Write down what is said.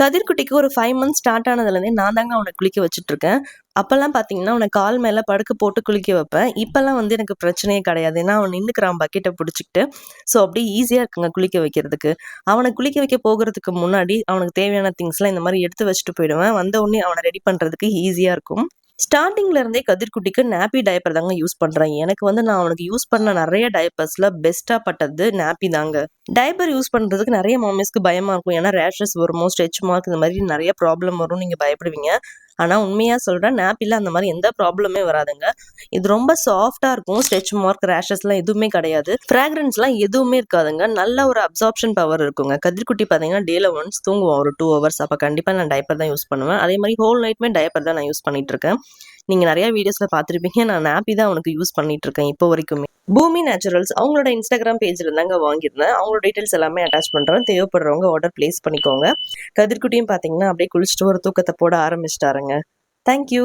கதிர்குட்டிக்கு ஒரு five months start ஆனதுலேருந்தே நான் தாங்க அவனை குளிக்க வச்சுட்டு இருக்கேன் அப்போல்லாம் பார்த்தீங்கன்னா அவனை கால் மேலே படுக்க போட்டு குளிக்க வைப்பேன். இப்போல்லாம் வந்து எனக்கு பிரச்சனையே கிடையாது. ஏன்னா அவன் நின்றுக்கிறான் பக்கெட்டை பிடிச்சிக்கிட்டு. ஸோ அப்படியே ஈஸியாக இருக்குங்க குளிக்க வைக்கிறதுக்கு. அவனை குளிக்க வைக்க போகிறதுக்கு முன்னாடி அவனுக்கு தேவையான திங்ஸ்லாம் இந்த மாதிரி எடுத்து வச்சுட்டு போயிடுவேன். வந்த உடனே அவனை ரெடி பண்ணுறதுக்கு ஈஸியாக இருக்கும். ஸ்டார்டிங்ல இருந்தே கதிர்குட்டிக்கு நாப்பி டயப்பர் தாங்க யூஸ் பண்றேன். எனக்கு வந்து நான் அவனுக்கு யூஸ் பண்ண நிறைய டயப்பர்ஸ்ல பெஸ்டா பட்டது நாப்பி தாங்க. டயப்பர் யூஸ் பண்றதுக்கு நிறைய மாமிஸ்க்கு பயமா இருக்கும். ஏன்னா ரேஷஸ் வருமோ ஸ்ட்ரெச் மார்க் இந்த மாதிரி நிறைய ப்ராப்ளம் வரும் நீங்க பயப்படுவீங்க. ஆனால் உண்மையாக சொல்கிறேன் நாப்பில அந்த மாதிரி எந்த ப்ராப்ளமே வராதுங்க. இது ரொம்ப சாஃப்டாக இருக்கும் ஸ்ட்ரெச் மார்க் ரேஷஸ்லாம் எதுவுமே கிடையாது. ஃப்ராக்ரன்ஸ்லாம் எதுவுமே இருக்காதுங்க. நல்ல ஒரு அப்சார்ப்ஷன் பவர் இருக்குங்க. கதிர்குட்டி பார்த்தீங்கன்னா டேல ஒன்ஸ் தூங்குவோம். ஒரு டூ ஹவர்ஸ் அப்போ கண்டிப்பாக நான் டயப்பர் தான் யூஸ் பண்ணுவேன். அதே மாதிரி ஹோல் நைட்மே டயப்பர் தான் நான் யூஸ் பண்ணிட்டு இருக்கேன். நீங்கள் நிறைய வீடியோஸில் பார்த்துருப்பீங்க. நான் நாப்பி தான் அவனுக்கு யூஸ் பண்ணிட்டு இருக்கேன் இப்போ வரைக்குமே. பூமி நேச்சுரல்ஸ் அவங்களோட இன்ஸ்டாகிராம் பேஜில் இருந்தாங்க வாங்கியிருந்தேன். அவங்களோட டீட்டெயில்ஸ் எல்லாமே அட்டாச் பண்ணுறேன் தேவைப்படுறவங்க ஆர்டர் ப்ளேஸ் பண்ணிக்கோங்க. கதிர்குட்டியும் பார்த்தீங்கன்னா அப்படியே குளிச்சுட்டு ஒரு தூக்கத்தை போட ஆரம்பிச்சிட்டாருங்க. தேங்க்யூ